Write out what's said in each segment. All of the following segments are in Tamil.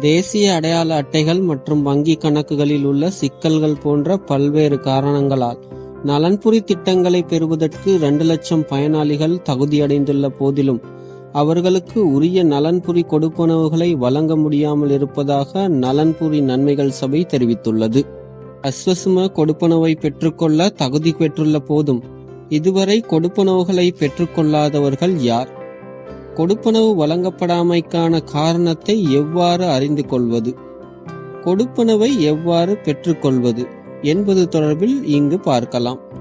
தேசிய அடையாள அட்டைகள் மற்றும் வங்கி கணக்குகளில் உள்ள சிக்கல்கள் போன்ற பல்வேறு காரணங்களால் நலன்புரி திட்டங்களை பெறுவதற்கு இரண்டு லட்சம் பயனாளிகள் தகுதியடைந்துள்ள போதிலும் அவர்களுக்கு உரிய நலன்புரி கொடுப்பனவுகளை வழங்க முடியாமல் இருப்பதாக நலன்புரி நன்மைகள் சபை தெரிவித்துள்ளது. அஸ்வசும கொடுப்பனவை பெற்றுக்கொள்ள தகுதி பெற்றுள்ள போதும். இதுவரை கொடுப்பனவுகளை பெற்றுக்கொள்ளாதவர்கள் யார்? கொடுப்பனவு வழங்கப்படாமைக்கான காரணத்தை எவ்வாறு அறிந்து கொள்வது? கொடுப்பனவை எவ்வாறு பெற்றுக்கொள்வது? என்பது தொடர்பில் இங்கு பார்க்கலாம்.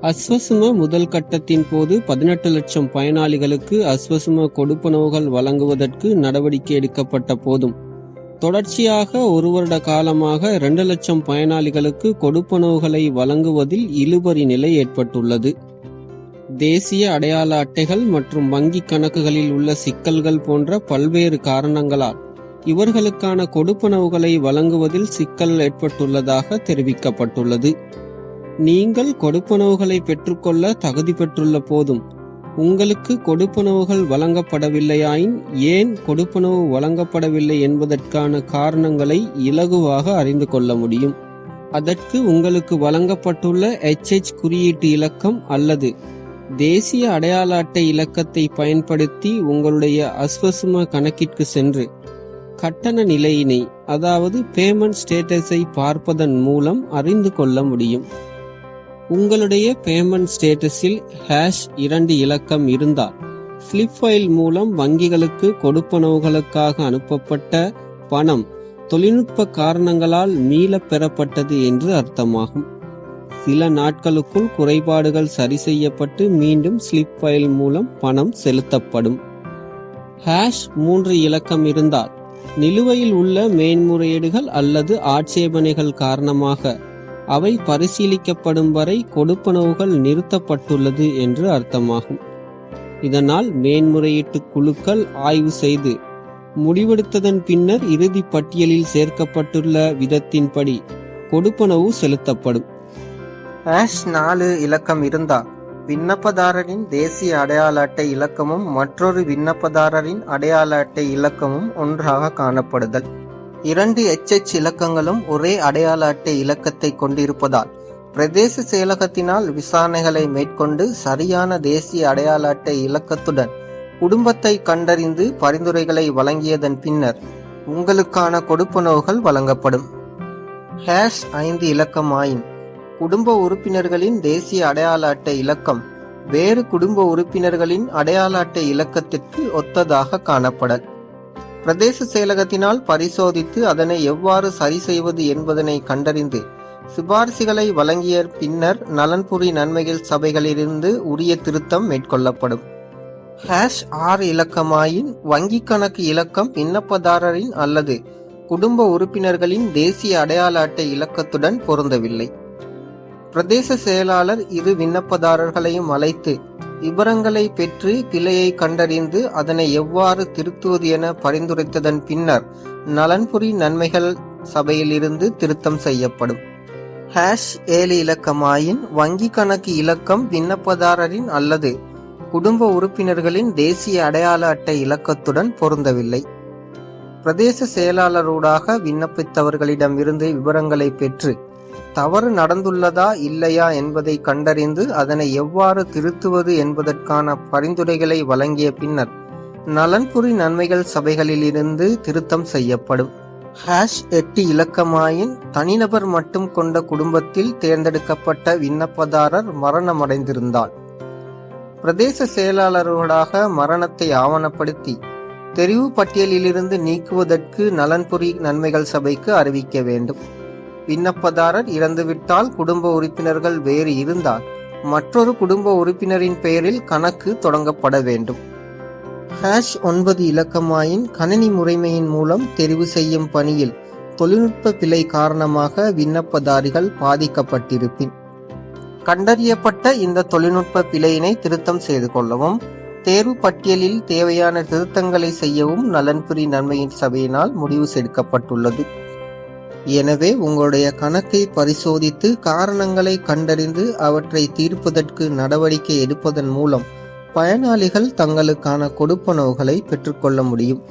அஸ்வசும முதல் கட்டத்தின் போது பதினெட்டு லட்சம் பயனாளிகளுக்கு அஸ்வசும கொடுப்பனவுகள் வழங்குவதற்கு நடவடிக்கை எடுக்கப்பட்ட போதும். தொடர்ச்சியாக ஒரு வருட காலமாக இரண்டு லட்சம் பயனாளிகளுக்கு கொடுப்பனவுகளை வழங்குவதில் இழுபறி நிலை ஏற்பட்டுள்ளது. தேசிய அடையாள அட்டைகள் மற்றும் வங்கி கணக்குகளில் உள்ள சிக்கல்கள் போன்ற பல்வேறு காரணங்களால் இவர்களுக்கான கொடுப்பனவுகளை வழங்குவதில் சிக்கல் ஏற்பட்டுள்ளதாக தெரிவிக்கப்பட்டுள்ளது. நீங்கள் கொடுப்பனவுகளை பெற்றுக்கொள்ள தகுதி பெற்றுள்ள போதும் உங்களுக்கு கொடுப்பனவுகள் வழங்கப்படவில்லையாயின் ஏன் கொடுப்பனவு வழங்கப்படவில்லை என்பதற்கான காரணங்களை இலகுவாக அறிந்து கொள்ள முடியும். அதற்கு உங்களுக்கு வழங்கப்பட்டுள்ள எச்ஹெச் குறியீட்டு இலக்கம் அல்லது தேசிய அடையாள அட்டை இலக்கத்தை பயன்படுத்தி உங்களுடைய அஸ்வசும கணக்கிற்கு சென்று கட்டண நிலையினை அதாவது பேமெண்ட் ஸ்டேட்டஸை பார்ப்பதன் மூலம் அறிந்து கொள்ள முடியும். உங்களுடைய பேமெண்ட் ஸ்டேட்டஸில் ஹேஷ் இரண்டு இலக்கம் இருந்தால் ஸ்லிப் ஃபைல் மூலம் வங்கிகளுக்கு கொடுப்பனவுகளுக்காக அனுப்பப்பட்ட பணம் தொழில்நுட்ப காரணங்களால் மீளப் பெறப்பட்டது என்று அர்த்தமாகும். சில நாட்களுக்குள் குறைபாடுகள் சரி செய்யப்பட்டு மீண்டும் ஸ்லிப் ஃபைல் மூலம் பணம் செலுத்தப்படும். ஹேஷ் மூன்று இலக்கம் இருந்தால் நிலுவையில் உள்ள மேன்முறையீடுகள் அல்லது ஆட்சேபனைகள் காரணமாக அவை பரிசீலிக்கப்படும் வரை கொடுப்பனவுகள் நிறுத்தப்பட்டுள்ளது என்று அர்த்தமாகும். இதனால் மேன்முறையீட்டு குழுக்கள் ஆய்வு செய்து முடிவெடுத்ததன் பின்னர் இறுதி பட்டியலில் சேர்க்கப்பட்டுள்ள விதத்தின்படி கொடுப்பனவு செலுத்தப்படும். ஆஷ் நாலு இலக்கம் இருந்தால் விண்ணப்பதாரரின் தேசிய அடையாள அட்டை இலக்கமும் மற்றொரு விண்ணப்பதாரரின் அடையாள அட்டை இலக்கமும் ஒன்றாக காணப்படுதல். இரண்டு எச்எச் இலக்கங்களும் ஒரே அடையாள அட்டை இலக்கத்தை கொண்டிருப்பதால் பிரதேச செயலகத்தினால் விசாரணைகளை மேற்கொண்டு சரியான தேசிய அடையாள அட்டை இலக்கத்துடன் குடும்பத்தை கண்டறிந்து பரிந்துரைகளை வழங்கியதன் பின்னர் உங்களுக்கான கொடுப்பனவுகள் வழங்கப்படும். ஹேஷ் ஐந்து இலக்கமாயின் குடும்ப உறுப்பினர்களின் தேசிய அடையாள அட்டை இலக்கம் வேறு குடும்ப உறுப்பினர்களின் அடையாள அட்டை இலக்கத்திற்கு ஒத்ததாக காணப்படல். பிரதேச செயலகத்தினால் பரிசோதித்து அதனை எவ்வாறு சரி செய்வது என்பதனை கண்டறிந்து சிபாரிசுகளை வழங்கிய பின்னர் நலன்புரி நன்மைகள் சபைகளிலிருந்து உரிய திருத்தம் மேற்கொள்ளப்படும். ஹேஷ் ஆர் இலக்கமாயின் வங்கிக் கணக்கு இலக்கம் விண்ணப்பதாரரின் அல்லது குடும்ப உறுப்பினர்களின் தேசிய அடையாள அட்டை இலக்கத்துடன் பொருந்தவில்லை. பிரதேச செயலாளர் இரு விண்ணப்பதாரர்களையும் அழைத்து விவரங்களை பெற்று பிழையை கண்டறிந்து அதனை எவ்வாறு திருத்துவது என பரிந்துரைத்ததன் பின்னர் நலன்புரி நன்மைகள் சபையிலிருந்து திருத்தம் செய்யப்படும். ஹேஷ் ஏழு இலக்கமாயின் வங்கி கணக்கு இலக்கம் விண்ணப்பதாரரின் அல்லது குடும்ப உறுப்பினர்களின் தேசிய அடையாள அட்டை இலக்கத்துடன் பொருந்தவில்லை. பிரதேச செயலாளரூடாக விண்ணப்பித்தவர்களிடமிருந்து விவரங்களை பெற்று தவறு நடந்துள்ளதா இல்லையா என்பதை கண்டறிந்து அதனை எவ்வாறு திருத்துவது என்பதற்கான பரிந்துரைகளை வழங்கிய பின்னர் நலன்புரி நன்மைகள் சபைகளிலிருந்து திருத்தம் செய்யப்படும். ஹேஷ் எட்டு இலக்கமாயின் தனிநபர் மட்டும் கொண்ட குடும்பத்தில் தேர்ந்தெடுக்கப்பட்ட விண்ணப்பதாரர் மரணமடைந்திருந்தால் பிரதேச செயலாளரோடாக மரணத்தை ஆவணப்படுத்தி தெரிவு பட்டியலிலிருந்து நீக்குவதற்கு நலன்புரி நன்மைகள் சபைக்கு அறிவிக்க வேண்டும். விண்ணப்பதாரர் இறந்துவிட்டால் குடும்ப உறுப்பினர்கள் வேறு இருந்தால் மற்றொரு குடும்ப உறுப்பினரின் பெயரில் கணக்கு தொடங்கப்பட வேண்டும். ஹேஷ் ஒன்பது இலக்கமாயின் கணினி முறைமையின் மூலம் தெரிவு செய்யும் பணியில் தொழில்நுட்ப பிழை காரணமாக விண்ணப்பதாரிகள் பாதிக்கப்பட்டிருப்பின். கண்டறியப்பட்ட இந்த தொழில்நுட்ப பிழையினை திருத்தம் செய்து கொள்ளவும் தேர்வு பட்டியலில் தேவையான திருத்தங்களை செய்யவும் நலன்புரி நன்மையின் சபையினால் முடிவு செடுக்கப்பட்டுள்ளது எனவே உங்களுடைய கணக்கை பரிசோதித்து காரணங்களை கண்டறிந்து அவற்றை தீர்ப்பதற்கு நடவடிக்கை எடுப்பதன் மூலம் பயனாளிகள் தங்களுக்கான கொடுப்பனவுகளை பெற்றுக்கொள்ள முடியும்.